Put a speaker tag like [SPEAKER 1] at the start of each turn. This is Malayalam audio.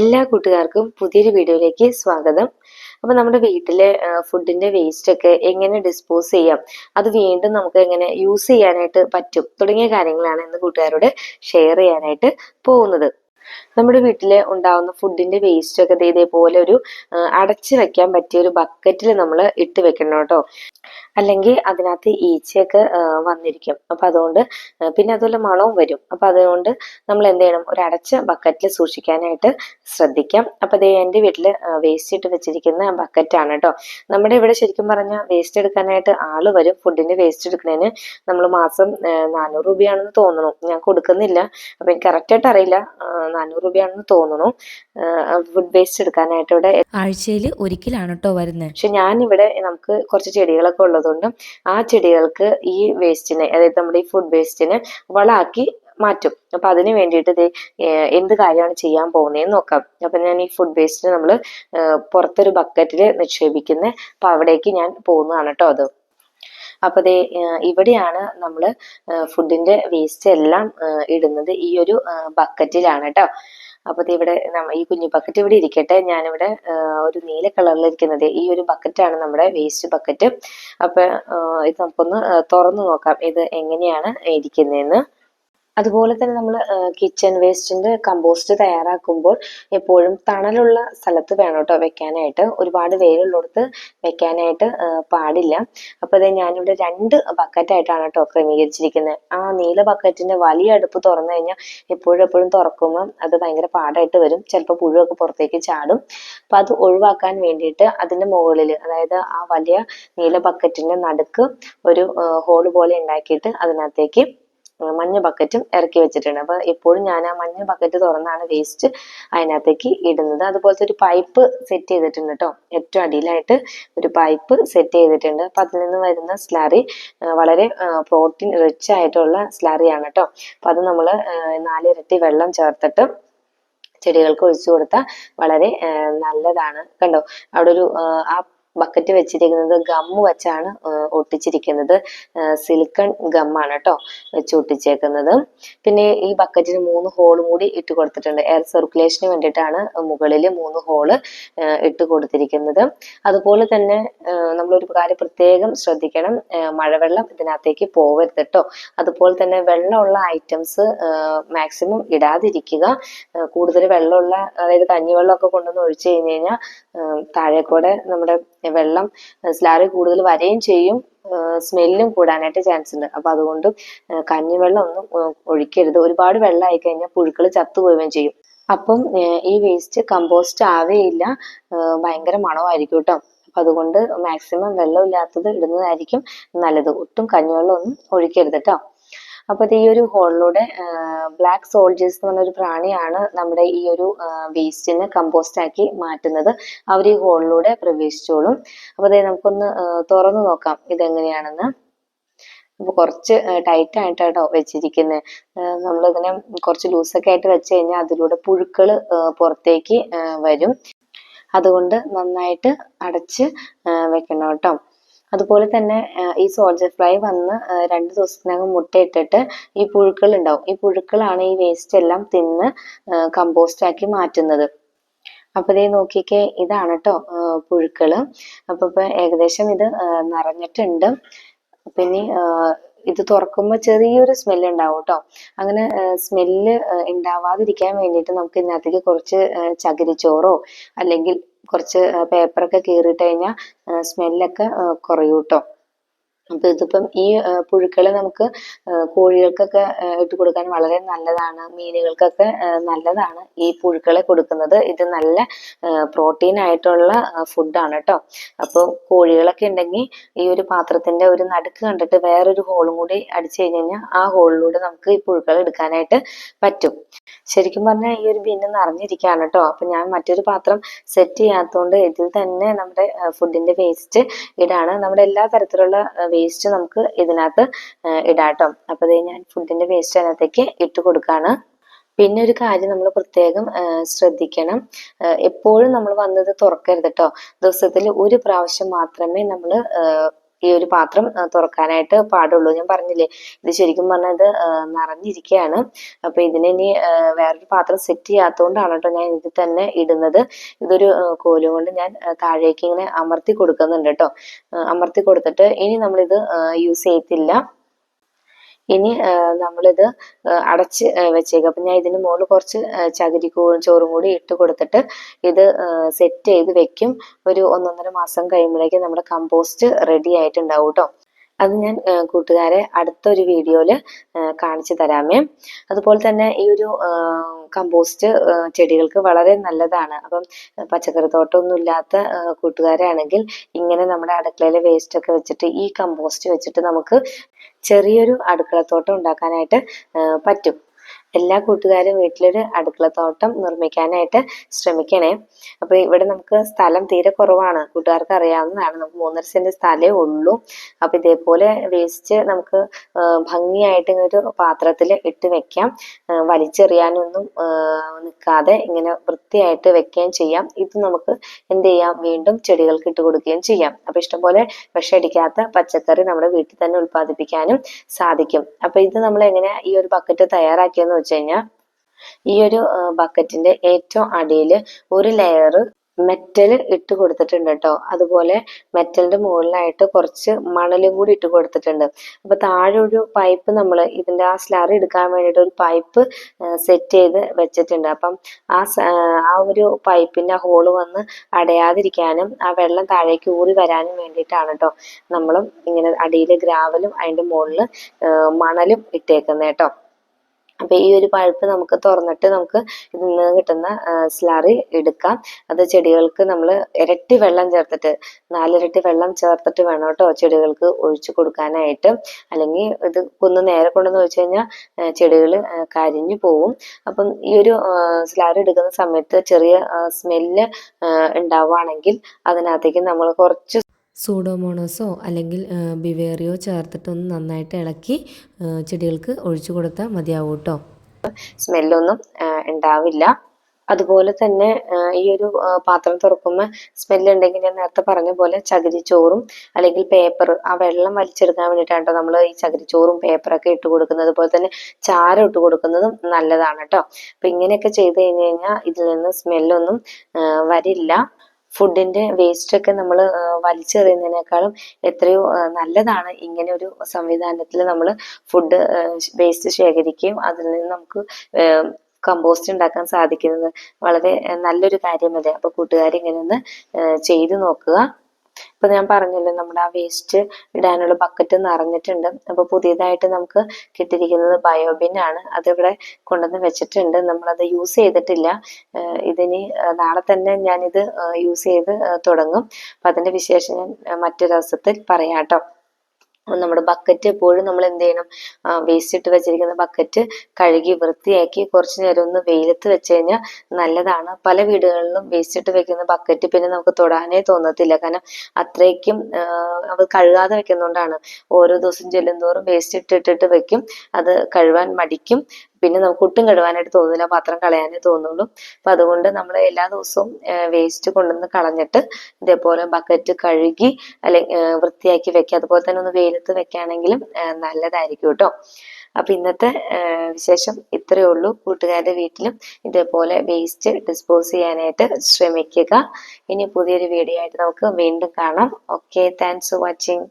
[SPEAKER 1] എല്ലാ കൂട്ടുകാർക്കും പുതിയൊരു വീഡിയോയിലേക്ക് സ്വാഗതം. അപ്പൊ നമ്മുടെ വീട്ടിലെ ഫുഡിന്റെ വേസ്റ്റ് ഒക്കെ എങ്ങനെ ഡിസ്പോസ് ചെയ്യാം? അത് വീണ്ടും നമുക്ക് എങ്ങനെ യൂസ് ചെയ്യാനായിട്ട് പറ്റും? തുടങ്ങിയ കാര്യങ്ങളാണ് ഇന്ന് കൂട്ടുകാരോട് ഷെയർ ചെയ്യാനായിട്ട് പോകുന്നത്. നമ്മുടെ വീട്ടിലെ ഉണ്ടാവുന്ന ഫുഡിന്റെ വേസ്റ്റ് ഒക്കെ ഇതേപോലെ ഒരു അടച്ചു വെക്കാൻ പറ്റിയ ഒരു ബക്കറ്റിൽ നമ്മൾ ഇട്ട് വെക്കണം കേട്ടോ. അല്ലെങ്കിൽ അതിനകത്ത് ഈച്ചയൊക്കെ വന്നിരിക്കും. അപ്പൊ അതുകൊണ്ട് പിന്നെ അതുപോലെ മണവും വരും. അപ്പൊ അതുകൊണ്ട് നമ്മൾ എന്ത് ചെയ്യണം? ഒരു അടച്ച ബക്കറ്റിൽ സൂക്ഷിക്കാനായിട്ട് ശ്രദ്ധിക്കാം. അപ്പൊ അത് എന്റെ വീട്ടിൽ വേസ്റ്റ് ഇട്ട് വെച്ചിരിക്കുന്ന ബക്കറ്റാണ് കേട്ടോ നമ്മുടെ ഇവിടെ ശരിക്കും പറഞ്ഞാൽ വേസ്റ്റ് എടുക്കാനായിട്ട് ആൾ വരും. ഫുഡിന്റെ വേസ്റ്റ് എടുക്കുന്നതിന് നമ്മൾ മാസം നാനൂറ് രൂപയാണെന്ന് തോന്നുന്നു. ഞാൻ കൊടുക്കുന്നില്ല. അപ്പൊ എനിക്ക് കറക്റ്റായിട്ട് അറിയില്ല. നാനൂറ് രൂപയാണെന്ന് തോന്നുന്നു. ഫുഡ് വേസ്റ്റ് എടുക്കാനായിട്ട് ഇവിടെ
[SPEAKER 2] ആഴ്ചയിൽ ഒരിക്കലാണ് കേട്ടോ വരുന്നത്.
[SPEAKER 1] പക്ഷെ ഞാനിവിടെ നമുക്ക് കുറച്ച് ചെടികളൊക്കെ ഉള്ളതുകൊണ്ട് ആ ചെടികൾക്ക് ഈ വേസ്റ്റിനെ അതായത് നമ്മുടെ ഈ ഫുഡ് വേസ്റ്റിനെ വളാക്കി മാറ്റും. അപ്പൊ അതിന് വേണ്ടിയിട്ട് ഇത് എന്ത് കാര്യമാണ് ചെയ്യാൻ പോകുന്നതെന്ന് നോക്കാം. അപ്പൊ ഞാൻ ഈ ഫുഡ് വേസ്റ്റ് നമ്മൾ പുറത്തൊരു ബക്കറ്റിൽ നിക്ഷേപിക്കുന്ന അപ്പൊ അവിടേക്ക് ഞാൻ പോകുന്നതാണ് കേട്ടോ അത്. അപ്പൊ ദേ ഇവിടെയാണ് നമ്മൾ ഫുഡിന്റെ വേസ്റ്റ് എല്ലാം ഇടുന്നത് ഈ ഒരു ബക്കറ്റിലാണ് കേട്ടോ അപ്പൊ ദേ ഇവിടെ ഈ കുഞ്ഞു ബക്കറ്റ് ഇവിടെ ഇരിക്കട്ടെ. ഞാനിവിടെ ഒരു നീല കളറിൽ ഇരിക്കുന്നത്. ഈ ഒരു ബക്കറ്റാണ് നമ്മുടെ വേസ്റ്റ് ബക്കറ്റ് അപ്പൊ ഏർ ഇത് നമുക്കൊന്ന് തുറന്നു നോക്കാം. ഇത് എങ്ങനെയാണ് ഇരിക്കുന്നതെന്ന് അതുപോലെ തന്നെ നമ്മൾ കിച്ചൺ വേസ്റ്റിന്റെ കമ്പോസ്റ്റ് തയ്യാറാക്കുമ്പോൾ എപ്പോഴും തണലുള്ള സ്ഥലത്ത് വേണം കേട്ടോ വെക്കാനായിട്ട്. ഒരുപാട് വെയിലുള്ളിടത്ത് വെക്കാനായിട്ട് പാടില്ല. അപ്പൊ അതെ ഞാനിവിടെ രണ്ട് ബക്കറ്റായിട്ടാണ് കേട്ടോ ക്രമീകരിച്ചിരിക്കുന്നത് ആ നീല ബക്കറ്റിന്റെ വലിയ അടുപ്പ് തുറന്നു കഴിഞ്ഞാൽ എപ്പോഴും എപ്പോഴും തുറക്കുമ്പോൾ അത് ഭയങ്കര പാടായിട്ട് വരും. ചിലപ്പോൾ പുഴുവൊക്കെ പുറത്തേക്ക് ചാടും. അപ്പൊ അത് ഒഴിവാക്കാൻ വേണ്ടിയിട്ട് അതിന്റെ മുകളിൽ അതായത് ആ വലിയ നീല ബക്കറ്റിന്റെ നടുക്ക് ഒരു ഹോൾ പോലെ ഉണ്ടാക്കിയിട്ട് അതിനകത്തേക്ക് മഞ്ഞ ബക്കറ്റും ഇറക്കി വെച്ചിട്ടുണ്ട്. അപ്പൊ എപ്പോഴും ഞാൻ ആ മഞ്ഞ ബക്കറ്റ് തുറന്നാണ് വേസ്റ്റ് അതിനകത്തേക്ക് ഇടുന്നത്. അതുപോലത്തെ ഒരു പൈപ്പ് സെറ്റ് ചെയ്തിട്ടുണ്ട് കേട്ടോ ഏറ്റവും അടിയിലായിട്ട് ഒരു പൈപ്പ് സെറ്റ് ചെയ്തിട്ടുണ്ട്. അപ്പൊ അതിൽ നിന്ന് വരുന്ന സ്ലറി വളരെ പ്രോട്ടീൻ റിച്ച് ആയിട്ടുള്ള സ്ലറിയാണ് കേട്ടോ അപ്പൊ അത് നമ്മൾ നാലിരട്ടി വെള്ളം ചേർത്തിട്ട് ചെടികൾക്ക് ഒഴിച്ചു കൊടുത്താൽ വളരെ നല്ലതാണ്. കണ്ടോ? അവിടെ ഒരു ആ ബക്കറ്റ് വെച്ചിരിക്കുന്നത് ഗം വെച്ചാണ് ഒട്ടിച്ചിരിക്കുന്നത്. സിലിക്കൺ ഗം ആണ് കേട്ടോ വെച്ച് ഒട്ടിച്ചേക്കുന്നത്. പിന്നെ ഈ ബക്കറ്റിന് മൂന്ന് ഹോളും കൂടി ഇട്ട് കൊടുത്തിട്ടുണ്ട്. എയർ സർക്കുലേഷന് വേണ്ടിയിട്ടാണ് മുകളിൽ മൂന്ന് ഹോൾ ഇട്ട് കൊടുത്തിരിക്കുന്നത്. അതുപോലെ തന്നെ നമ്മൾ ഒരു കാര്യം പ്രത്യേകം ശ്രദ്ധിക്കണം. മഴവെള്ളം ഇതിനകത്തേക്ക് പോവരുത് കേട്ടോ അതുപോലെ തന്നെ വെള്ളമുള്ള ഐറ്റംസ് മാക്സിമം ഇടാതിരിക്കുക. കൂടുതൽ വെള്ളമുള്ള അതായത് കഞ്ഞിവെള്ളമൊക്കെ കൊണ്ടുവന്ന് ഒഴിച്ചു കഴിഞ്ഞ് കഴിഞ്ഞാൽ താഴെ കൂടെ നമ്മുടെ വെള്ളം സ്ലാറി കൂടുതൽ വരെയും ചെയ്യും. സ്മെല്ലും കൂടാനായിട്ട് ചാൻസ് ഉണ്ട്. അപ്പൊ അതുകൊണ്ട് കഞ്ഞിവെള്ളം ഒന്നും ഒഴിക്കരുത്. ഒരുപാട് വെള്ളം ആയി കഴിഞ്ഞാൽ പുഴുക്കൾ ചത്തുപോവുകയും ചെയ്യും. അപ്പം ഈ വേസ്റ്റ് കമ്പോസ്റ്റ് ആവേയില്ല. ഭയങ്കര മണമായിരിക്കും കേട്ടോ അപ്പൊ അതുകൊണ്ട് മാക്സിമം വെള്ളം ഇല്ലാത്തത് ഇടുന്നതായിരിക്കും നല്ലത്. ഒട്ടും കഞ്ഞിവെള്ളം ഒന്നും ഒഴിക്കരുത് കേട്ടോ അപ്പൊ ഈ ഒരു ഹോളിലൂടെ ബ്ലാക്ക് സോൾജേഴ്സ് എന്ന് പറഞ്ഞ ഒരു പ്രാണിയാണ് നമ്മുടെ ഈ ഒരു വേസ്റ്റിനെ കമ്പോസ്റ്റ് ആക്കി മാറ്റുന്നത്. അവർ ഈ ഹോളിലൂടെ പ്രവേശിച്ചോളും. അപ്പൊ ദേ നമുക്കൊന്ന് തുറന്നു നോക്കാം ഇതെങ്ങനെയാണെന്ന്. അപ്പൊ കുറച്ച് ടൈറ്റ് ആയിട്ടാട്ടോ വെച്ചിരിക്കുന്നത് നമ്മളിങ്ങനെ കുറച്ച് ലൂസൊക്കെ ആയിട്ട് വെച്ച് കഴിഞ്ഞാൽ അതിലൂടെ പുഴുക്കൾ പുറത്തേക്ക് വരും. അതുകൊണ്ട് നന്നായിട്ട് അടച്ച് വെക്കണം കേട്ടോ. അതുപോലെ തന്നെ ഈ സോൾജർ ഫ്ലൈ വന്ന് രണ്ട് ദിവസത്തിനകം മുട്ടയിട്ടിട്ട് ഈ പുഴുക്കൾ ഉണ്ടാവും. ഈ പുഴുക്കളാണ് ഈ വേസ്റ്റ് എല്ലാം തിന്ന് കമ്പോസ്റ്റ് ആക്കി മാറ്റുന്നത്. അപ്പൊ ഇതേ നോക്കിക്കേ ഇതാണ് കേട്ടോ പുഴുക്കൾ. അപ്പൊ ഇപ്പൊ ഏകദേശം ഇത് നിറഞ്ഞിട്ടുണ്ട്. പിന്നെ ഇത് തുറക്കുമ്പോൾ ചെറിയൊരു സ്മെല്ല് ഉണ്ടാവും കേട്ടോ അങ്ങനെ സ്മെല്ല് ഉണ്ടാവാതിരിക്കാൻ വേണ്ടിയിട്ട് നമുക്ക് ഇതിനകത്തേക്ക് കുറച്ച് ചകിരിച്ചോറോ അല്ലെങ്കിൽ കുറച്ച് പേപ്പറൊക്കെ കീറിയിട്ട് കഴിഞ്ഞാൽ സ്മെല്ലൊക്കെ കുറയും കേട്ടോ അപ്പൊ ഇതിപ്പം ഈ പുഴുക്കൾ നമുക്ക് കോഴികൾക്കൊക്കെ ഇട്ട് കൊടുക്കാൻ വളരെ നല്ലതാണ്. മീനുകൾക്കൊക്കെ നല്ലതാണ് ഈ പുഴുക്കളെ കൊടുക്കുന്നത്. ഇത് നല്ല പ്രോട്ടീൻ ആയിട്ടുള്ള ഫുഡാണ് കേട്ടോ അപ്പോൾ കോഴികളൊക്കെ ഉണ്ടെങ്കിൽ ഈ ഒരു പാത്രത്തിന്റെ ഒരു നടുക്ക് കണ്ടിട്ട് വേറൊരു ഹോളും കൂടി അടിച്ചു കഴിഞ്ഞ് കഴിഞ്ഞാൽ ആ ഹോളിലൂടെ നമുക്ക് ഈ പുഴുക്കളെ എടുക്കാനായിട്ട് പറ്റും. ശരിക്കും പറഞ്ഞാൽ ഈ ഒരു ബിന്ന് നിറഞ്ഞിരിക്കുകയാണ് കേട്ടോ അപ്പൊ ഞാൻ മറ്റൊരു പാത്രം സെറ്റ് ചെയ്യാത്തതുകൊണ്ട് ഇതിൽ തന്നെ നമ്മുടെ ഫുഡിന്റെ വേസ്റ്റ് ഇടാണ്. നമ്മുടെ എല്ലാ തരത്തിലുള്ള വേസ്റ്റ് നമുക്ക് ഇതിനകത്ത് ഇടാട്ടോ. അപ്പൊ ദേ ഞാൻ ഫുഡിന്റെ വേസ്റ്റ് അതിനകത്തേക്ക് ഇട്ട് കൊടുക്കാണ്. പിന്നെ ഒരു കാര്യം നമ്മൾ പ്രത്യേകം ശ്രദ്ധിക്കണം. എപ്പോഴും നമ്മൾ വന്നത് തുറക്കരുത് കേട്ടോ ദിവസത്തിൽ ഒരു പ്രാവശ്യം മാത്രമേ നമ്മൾ ഈ ഒരു പാത്രം തുറക്കാനായിട്ട് പാടുള്ളൂ. ഞാൻ പറഞ്ഞില്ലേ ഇത് ശരിക്കും പറഞ്ഞാൽ ഇത് നിറഞ്ഞിരിക്കുകയാണ് അപ്പൊ ഇതിന് ഇനി വേറൊരു പാത്രം സെറ്റ് ചെയ്യാത്തതുകൊണ്ടാണ് കേട്ടോ ഞാൻ ഇതിൽ തന്നെ ഇടുന്നത്. ഇതൊരു കോലും കൊണ്ട് ഞാൻ താഴേക്ക് ഇങ്ങനെ അമർത്തി കൊടുക്കുന്നുണ്ട് കേട്ടോ അമർത്തി കൊടുത്തിട്ട് ഇനി നമ്മളിത് യൂസ് ചെയ്യത്തില്ല. ഇനി നമ്മളിത് അടച്ച് വെച്ചേക്കുക വെച്ചേക്കും. അപ്പം ഞാൻ ഇതിന് മുകളിൽ കുറച്ച് ചകിരി ചോറും കൂടി ഇട്ട് കൊടുത്തിട്ട് ഇത് സെറ്റ് ചെയ്ത് വെക്കും. ഒരു ഒന്നൊന്നര മാസം കഴിയുമ്പോഴേക്കും നമ്മുടെ കമ്പോസ്റ്റ് റെഡി ആയിട്ടുണ്ടാവും കേട്ടോ അത് ഞാൻ കൂട്ടുകാരെ അടുത്തൊരു വീഡിയോയിൽ കാണിച്ചു തരാമേ. അതുപോലെ തന്നെ ഈ ഒരു കമ്പോസ്റ്റ് ചെടികൾക്ക് വളരെ നല്ലതാണ്. അപ്പം പച്ചക്കറി തോട്ടമൊന്നും ഇല്ലാത്ത കൂട്ടുകാരാണെങ്കിൽ ഇങ്ങനെ നമ്മുടെ അടുക്കളയിലെ വേസ്റ്റ് ഒക്കെ വെച്ചിട്ട് ഈ കമ്പോസ്റ്റ് വെച്ചിട്ട് നമുക്ക് ചെറിയൊരു അടുക്കളത്തോട്ടം ഉണ്ടാക്കാനായിട്ട് പറ്റും. എല്ലാ കൂട്ടുകാരും വീട്ടിലൊരു അടുക്കളത്തോട്ടം നിർമ്മിക്കാനായിട്ട് ശ്രമിക്കണേ. അപ്പൊ ഇവിടെ നമുക്ക് സ്ഥലം തീരെ കുറവാണ്. കൂട്ടുകാർക്ക് അറിയാവുന്നതാണ്. നമുക്ക് മൂന്നര സെന്റ് സ്ഥലമേ ഉള്ളൂ. അപ്പൊ ഇതേപോലെ വേസ്റ്റ് നമുക്ക് ഭംഗിയായിട്ട് ഇങ്ങനെ ഒരു പാത്രത്തിൽ ഇട്ട് വെക്കാം. വലിച്ചെറിയാനൊന്നും നിൽക്കാതെ ഇങ്ങനെ വൃത്തിയായിട്ട് വെക്കുകയും ചെയ്യാം. ഇത് നമുക്ക് എന്ത് ചെയ്യാം? വീണ്ടും ചെടികൾക്ക് ഇട്ട് കൊടുക്കുകയും ചെയ്യാം. അപ്പൊ ഇഷ്ടംപോലെ വിഷമടിക്കാത്ത പച്ചക്കറി നമ്മുടെ വീട്ടിൽ തന്നെ ഉൽപ്പാദിപ്പിക്കാനും സാധിക്കും. അപ്പൊ ഇത് നമ്മൾ എങ്ങനെ ഈ ഒരു ബക്കറ്റ് തയ്യാറാക്കിയെന്ന് വെച്ച് കഴിഞ്ഞാൽ ഈ ഒരു ബക്കറ്റിന്റെ ഏറ്റവും അടിയിൽ ഒരു ലെയർ മെറ്റൽ ഇട്ട് കൊടുത്തിട്ടുണ്ട് കേട്ടോ അതുപോലെ മെറ്റലിന്റെ മുകളിലായിട്ട് കുറച്ച് മണലും കൂടി ഇട്ട് കൊടുത്തിട്ടുണ്ട്. അപ്പൊ താഴെ ഒരു പൈപ്പ് നമ്മൾ ഇതിന്റെ ആ സ്ലാറി എടുക്കാൻ വേണ്ടിയിട്ട് ഒരു പൈപ്പ് സെറ്റ് ചെയ്ത് വെച്ചിട്ടുണ്ട്. അപ്പം ആ ആ, ഒരു പൈപ്പിന്റെ ഹോൾ വന്ന് അടയാതിരിക്കാനും ആ വെള്ളം താഴേക്ക് ഊറി വരാനും വേണ്ടിയിട്ടാണ് കേട്ടോ നമ്മളും ഇങ്ങനെ അടിയിൽ ഗ്രാവലും അതിന്റെ മുകളിൽ മണലും ഇട്ടേക്കുന്നത് കേട്ടോ അപ്പൊ ഈ ഒരു പഴുപ്പ് നമുക്ക് തുറന്നിട്ട് നമുക്ക് ഇതിൽ നിന്ന് കിട്ടുന്ന സ്ലറി എടുക്കാം. അത് ചെടികൾക്ക് നമ്മൾ ഇരട്ടി വെള്ളം ചേർത്തിട്ട് നാലിരട്ടി വെള്ളം ചേർത്തിട്ട് വേണം കേട്ടോ ചെടികൾക്ക് ഒഴിച്ചു കൊടുക്കാനായിട്ട്. അല്ലെങ്കിൽ ഇത് കുന്ന് നേരെ കൊണ്ടെന്ന് വെച്ച് കഴിഞ്ഞാൽ ചെടികൾ കരിഞ്ഞു പോവും. അപ്പം ഈ ഒരു സ്ലറി എടുക്കുന്ന സമയത്ത് ചെറിയ സ്മെല്ല് ഉണ്ടാവുകയാണെങ്കിൽ അതിനകത്തേക്ക് നമ്മൾ കുറച്ച്
[SPEAKER 2] സൂഡോമോണോസോ അല്ലെങ്കിൽ ബിവേറിയോ ചേർത്തിട്ടൊന്ന് നന്നായിട്ട് ഇളക്കി ചെടികൾക്ക് ഒഴിച്ചു കൊടുത്താൽ മതിയാവും കേട്ടോ
[SPEAKER 1] സ്മെല്ലൊന്നും ഉണ്ടാവില്ല. അതുപോലെ തന്നെ ഈ ഒരു പാത്രം തുറക്കുമ്പോൾ സ്മെല്ല് ഉണ്ടെങ്കിൽ ഞാൻ നേരത്തെ പറഞ്ഞ പോലെ ചകിരിച്ചോറും അല്ലെങ്കിൽ പേപ്പർ ആ വെള്ളം വലിച്ചെടുക്കാൻ വേണ്ടിയിട്ടാണ് നമ്മൾ ഈ ചകിരിച്ചോറും പേപ്പറൊക്കെ ഇട്ട് കൊടുക്കുന്നത്. അതുപോലെ തന്നെ ചാരം ഇട്ട് കൊടുക്കുന്നതും നല്ലതാണ് കേട്ടോ അപ്പൊ ഇങ്ങനെയൊക്കെ ചെയ്ത് കഴിഞ്ഞ് കഴിഞ്ഞാൽ ഇതിൽ നിന്ന് സ്മെല്ലൊന്നും വരില്ല. ഫുഡിന്റെ വേസ്റ്റ് ഒക്കെ നമ്മൾ വലിച്ചെറിയുന്നതിനേക്കാളും എത്രയോ നല്ലതാണ് ഇങ്ങനെ ഒരു സംവിധാനത്തിൽ നമ്മൾ ഫുഡ് വേസ്റ്റ് ശേഖരിക്കുകയും അതിൽ നിന്ന് നമുക്ക് കമ്പോസ്റ്റ് ഉണ്ടാക്കാൻ സാധിക്കുന്നത്. വളരെ നല്ലൊരു കാര്യമല്ലേ? അപ്പൊ കൂട്ടുകാർ ഇങ്ങനെ ഒന്ന് ചെയ്തു നോക്കുക. ഇപ്പൊ ഞാൻ പറഞ്ഞല്ലോ നമ്മുടെ ആ വേസ്റ്റ് ഇടാനുള്ള ബക്കറ്റ് നിറഞ്ഞിട്ടുണ്ട്. അപ്പൊ പുതിയതായിട്ട് നമുക്ക് കിട്ടിയിരിക്കുന്നത് ബയോബിൻ ആണ്. അതിവിടെ കൊണ്ടുവന്ന് വെച്ചിട്ടുണ്ട്. നമ്മളത് യൂസ് ചെയ്തിട്ടില്ല. ഇതിനി നാളെ തന്നെ ഞാനിത് യൂസ് ചെയ്ത് തുടങ്ങും. അപ്പൊ അതിന്റെ വിശേഷം ഞാൻ മറ്റൊരു ദിവസത്തിൽ പറയാം കേട്ടോ നമ്മുടെ ബക്കറ്റ് എപ്പോഴും നമ്മൾ എന്ത് ചെയ്യണം? വേസ്റ്റ് ഇട്ട് വെച്ചിരിക്കുന്ന ബക്കറ്റ് കഴുകി വൃത്തിയാക്കി കുറച്ച് നേരം ഒന്ന് വെയിലത്ത് വെച്ച് കഴിഞ്ഞാൽ നല്ലതാണ്. പല വീടുകളിലും വേസ്റ്റ് ഇട്ട് വെക്കുന്ന ബക്കറ്റ് പിന്നെ നമുക്ക് തൊടാനേ തോന്നത്തില്ല. കാരണം അത്രയ്ക്കും അത് കഴുകാതെ വെക്കുന്നതുകൊണ്ടാണ് ഓരോ ദിവസം ചെല്ലുന്തോറും വേസ്റ്റ് ഇട്ടിട്ടിട്ട് വെക്കും. അത് കഴുകാൻ മടിക്കും. പിന്നെ നമുക്ക് ഒട്ടും കഴുകാനായിട്ട് തോന്നുന്നില്ല പാത്രം കളയാനേ തോന്നുള്ളൂ. അപ്പൊ അതുകൊണ്ട് നമ്മൾ എല്ലാ ദിവസവും വേസ്റ്റ് കൊണ്ടുവന്ന് കളഞ്ഞിട്ട് ഇതേപോലെ ബക്കറ്റ് കഴുകി അല്ലെങ്കിൽ വൃത്തിയാക്കി വെക്കുക. അതുപോലെ തന്നെ ഒന്ന് വെയിലത്ത് വെക്കുകയാണെങ്കിലും നല്ലതായിരിക്കും കേട്ടോ. അപ്പൊ ഇന്നത്തെ വിശേഷം ഇത്രയേ ഉള്ളൂ. കൂട്ടുകാരുടെ വീട്ടിലും ഇതേപോലെ വേസ്റ്റ് ഡിസ്പോസ് ചെയ്യാനായിട്ട് ശ്രമിക്കുക. ഇനി പുതിയൊരു വീഡിയോ ആയിട്ട് നമുക്ക് വീണ്ടും കാണാം. Okay thanks for watching